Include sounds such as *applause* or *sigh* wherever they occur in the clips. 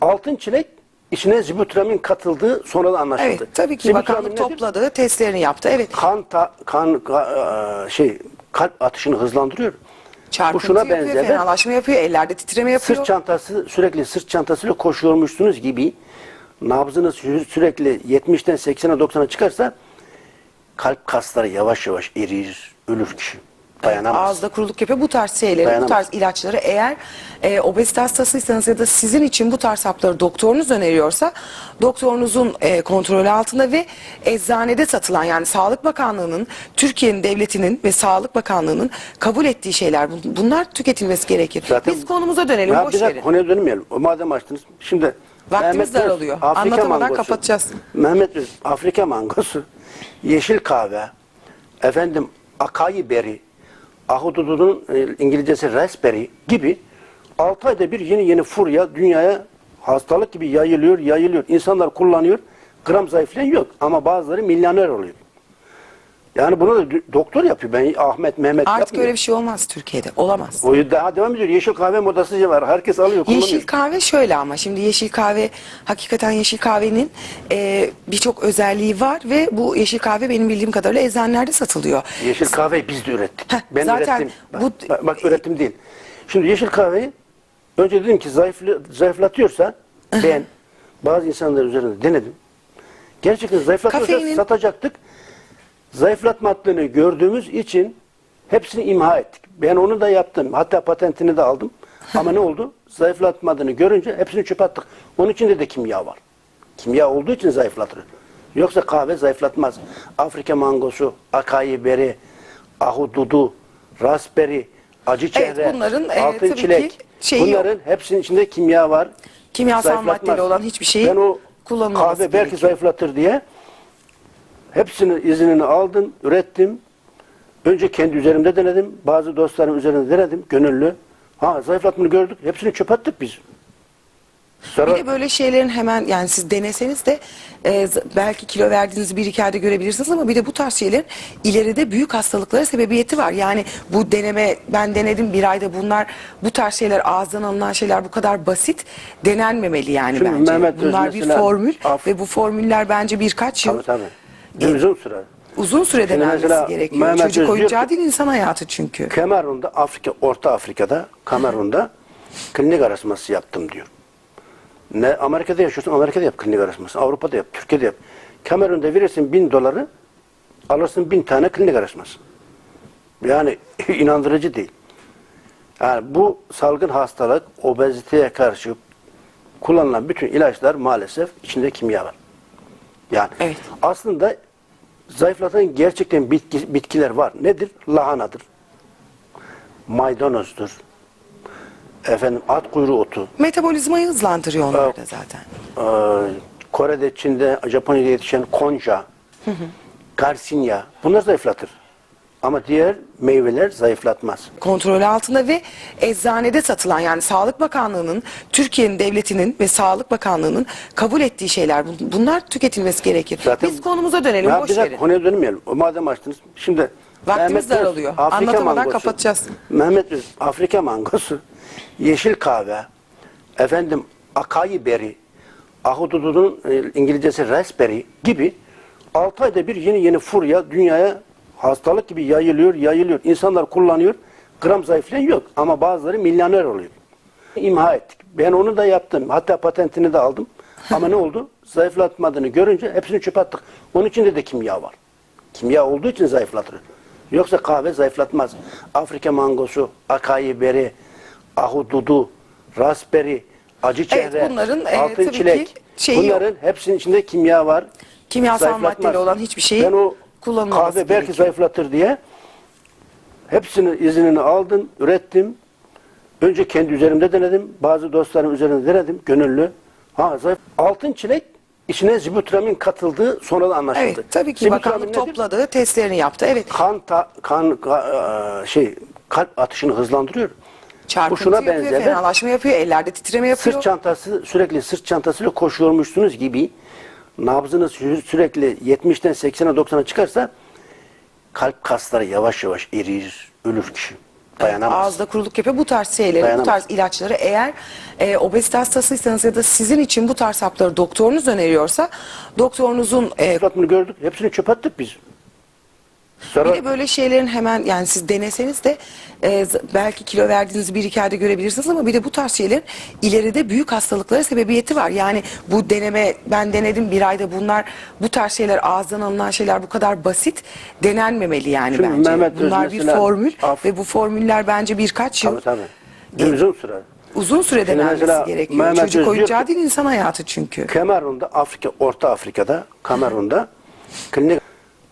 Altın çilek içine zibutramin katıldığı sonradan anlaşıldı. Evet tabii ki Zibutramin bakanlık nedir? topladı, testlerini yaptı. Evet. Kan, ta- kan ka- e, şey kalp atışını hızlandırıyor. Bu Çarpıntı şuna yapıyor, benzer fenalaşma yapıyor, ellerde titreme yapıyor. sırt çantası sürekli sırt çantasıyla koşuyormuşsunuz gibi nabzınız sü- sürekli 70'ten 80'e 90'a çıkarsa kalp kasları yavaş yavaş erir, ölür kişi. Dayanamaz. Ağızda kuruluk yapıyor. Bu tarz şeyleri, bu tarz ilaçları eğer e, obezite hastasıysanız ya da sizin için bu tarz hapları doktorunuz öneriyorsa doktorunuzun e, kontrolü altında ve eczanede satılan yani Sağlık Bakanlığı'nın, Türkiye'nin devletinin ve Sağlık Bakanlığı'nın kabul ettiği şeyler. Bun- Bunlar tüketilmesi gerekir. Zaten- Biz konumuza dönelim. Ya boş bir dakika verin. konuya dönmeyelim. O madem açtınız. Şimdi Vaktimiz Mehmet Öz, daralıyor. Anlatamadan kapatacağız. Mehmet Öz, Afrika mangosu, yeşil kahve, efendim akayi beri, ahududunun e, İngilizcesi raspberry gibi 6 ayda bir yeni yeni furya dünyaya hastalık gibi yayılıyor, yayılıyor. İnsanlar kullanıyor. Gram zayıflayan yok ama bazıları milyoner oluyor. Yani bunu da doktor yapıyor. Ben Ahmet, Mehmet Artık yapmıyor. öyle bir şey olmaz Türkiye'de. Olamaz. O daha devam ediyor. Yeşil kahve modası var. Herkes alıyor, kullanıyor. Yeşil kahve şöyle ama şimdi yeşil kahve hakikaten yeşil kahvenin e, birçok özelliği var ve bu yeşil kahve benim bildiğim kadarıyla eczanelerde satılıyor. Yeşil kahveyi biz de ürettik. Heh, ben zaten ürettim. Bak, bu- bak, bak ürettim değil. Şimdi yeşil kahveyi önce dedim ki zayıflı, zayıflatıyorsa ben bazı insanlar üzerinde denedim. Gerçekten zayıflatıyorsa Kafeinin- satacaktık. Zayıflatma hattını gördüğümüz için hepsini imha ettik. Ben onu da yaptım. Hatta patentini de aldım. Ama ne oldu? Zayıflatmadığını görünce hepsini çöpe attık. Onun içinde de kimya var. Kimya olduğu için zayıflatır. Yoksa kahve zayıflatmaz. Afrika mangosu, akayi beri, ahududu, raspberry, acı çehre, bunların, e, altın tabii çilek. şeyi Bunların hepsinin içinde kimya var. Kimyasal maddeli olan hiçbir şeyi Ben o kullanılmaması kahve belki gerekiyor. zayıflatır diye hepsinin iznini aldım, ürettim. Önce kendi üzerimde denedim. Bazı dostlarım üzerinde denedim. Gönüllü. Ha zayıflatmanı gördük. Hepsini çöp attık biz. Sonra Bir de böyle şeylerin hemen yani siz deneseniz de e, belki kilo verdiğinizi bir iki ayda görebilirsiniz ama bir de bu tarz şeylerin ileride büyük hastalıklara sebebiyeti var. Yani bu deneme ben denedim bir ayda bunlar bu tarz şeyler ağızdan alınan şeyler bu kadar basit denenmemeli yani Şimdi bence. Mehmet bunlar bir formül Af- ve bu formüller bence birkaç yıl tabii tabii. Bir uzun süre. uzun süre Şimdi gerekiyor. Mehmet Çocuk Öz diyor oyuncağı değil insan hayatı çünkü. Kamerun'da Afrika, Orta Afrika'da Kamerun'da klinik araştırması yaptım diyor. Ne Amerika'da yaşıyorsun, Amerika'da yap klinik araştırması. Avrupa'da yap, Türkiye'de yap. Kamerun'da verirsin bin doları, alırsın bin tane klinik araştırması. Yani *laughs* inandırıcı değil. Yani bu salgın hastalık, obeziteye karşı kullanılan bütün ilaçlar maalesef içinde kimya var. Yani Evet. aslında zayıflatan gerçekten bitki, bitkiler var. Nedir? Lahanadır. Maydanozdur. Efendim at kuyruğu otu. Metabolizmayı hızlandırıyor onlar da zaten. Ee, Kore'de, Çin'de, Japonya'da yetişen konca, garsinya bunlar zayıflatır. Ama diğer meyveler zayıflatmaz. kontrolü altında ve eczanede satılan yani Sağlık Bakanlığı'nın, Türkiye'nin devletinin ve Sağlık Bakanlığı'nın kabul ettiği şeyler. Bun- Bunlar tüketilmesi gerekir. Zaten- Biz konumuza dönelim. Ya boş bir dakika verin. konuya dönmeyelim. O madem açtınız. Şimdi Vaktimiz Öz, daralıyor. Anlatamadan kapatacağız. Mehmet Öz, Afrika mangosu, yeşil kahve, efendim akayi beri, ahududunun e, İngilizcesi raspberry gibi 6 ayda bir yeni yeni furya dünyaya hastalık gibi yayılıyor, yayılıyor. İnsanlar kullanıyor. Gram zayıflayan yok ama bazıları milyoner oluyor. İmha ettik. Ben onu da yaptım. Hatta patentini de aldım. Ama ne oldu? *laughs* Zayıflatmadığını görünce hepsini çöpe attık. Onun içinde de kimya var. Kimya olduğu için zayıflatır. Yoksa kahve zayıflatmaz. Afrika mangosu, akayi beri, ahududu, raspberry, acı çehre, bunların, e, altın tabii çilek. şeyi Bunların hepsinin içinde kimya var. Kimyasal maddeli olan hiçbir şeyin Ben o kullanılmaması kahve belki gerekiyor. zayıflatır diye hepsini iznini aldım, ürettim. Önce kendi üzerimde denedim. Bazı dostlarım üzerinde denedim. Gönüllü. Ha zayıf. Altın çilek içine zibutramin katıldığı sonradan anlaşıldı. Evet tabii ki Zibutramin bakanlık nedir? topladı, testlerini yaptı. Evet. Kan, ta- kan ka- e, şey kalp atışını hızlandırıyor. Çarpıntı şuna yapıyor, benzer fenalaşma yapıyor, ellerde titreme yapıyor. Sırt çantası sürekli sırt çantasıyla koşuyormuşsunuz gibi nabzınız sü- sürekli 70'ten 80'e 90'a çıkarsa kalp kasları yavaş yavaş erir, ölür kişi. Dayanamaz. ağızda kuruluk yapıyor. Bu tarz şeyleri, bu tarz ilaçları eğer e, obezite hastasıysanız ya da sizin için bu tarz hapları doktorunuz öneriyorsa doktorunuzun e, Suratını gördük. Hepsini çöp attık biz. Sonra Bir de böyle şeylerin hemen yani siz deneseniz de e, belki kilo verdiğinizi bir iki ayda görebilirsiniz ama bir de bu tarz şeylerin ileride büyük hastalıklara sebebiyeti var. Yani bu deneme ben denedim bir ayda bunlar bu tarz şeyler ağızdan alınan şeyler bu kadar basit denenmemeli yani Şimdi bence. Mehmet bunlar bir formül af- ve bu formüller bence birkaç yıl tabii tabii. Uzun süre. uzun süre denenmesi gerekiyor. Mehmet Çocuk diyor oyuncağı değil insan hayatı çünkü. Kamerun'da Afrika, Orta Afrika'da, Kamerun'da klinik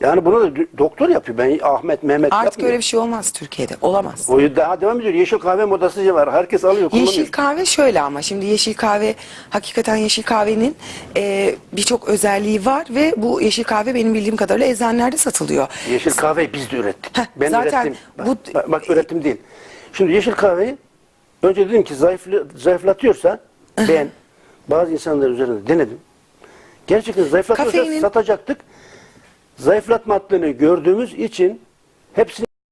yani bunu da doktor yapıyor. Ben Ahmet, Mehmet Artık yapmıyor. öyle bir şey olmaz Türkiye'de. Olamaz. O daha devam ediyor. Yeşil kahve modası var. Herkes alıyor, kullanıyor. Yeşil kahve şöyle ama şimdi yeşil kahve hakikaten yeşil kahvenin e, birçok özelliği var ve bu yeşil kahve benim bildiğim kadarıyla eczanelerde satılıyor. Yeşil kahveyi biz de ürettik. Heh, ben zaten ürettim. Bak, bu- bak, bak ürettim değil. Şimdi yeşil kahveyi önce dedim ki zayıflı, zayıflatıyorsa ben bazı insanlar üzerinde denedim. Gerçekten zayıflatıyorsa Kafeinin- satacaktık. Zayıflatma hattını gördüğümüz için hepsini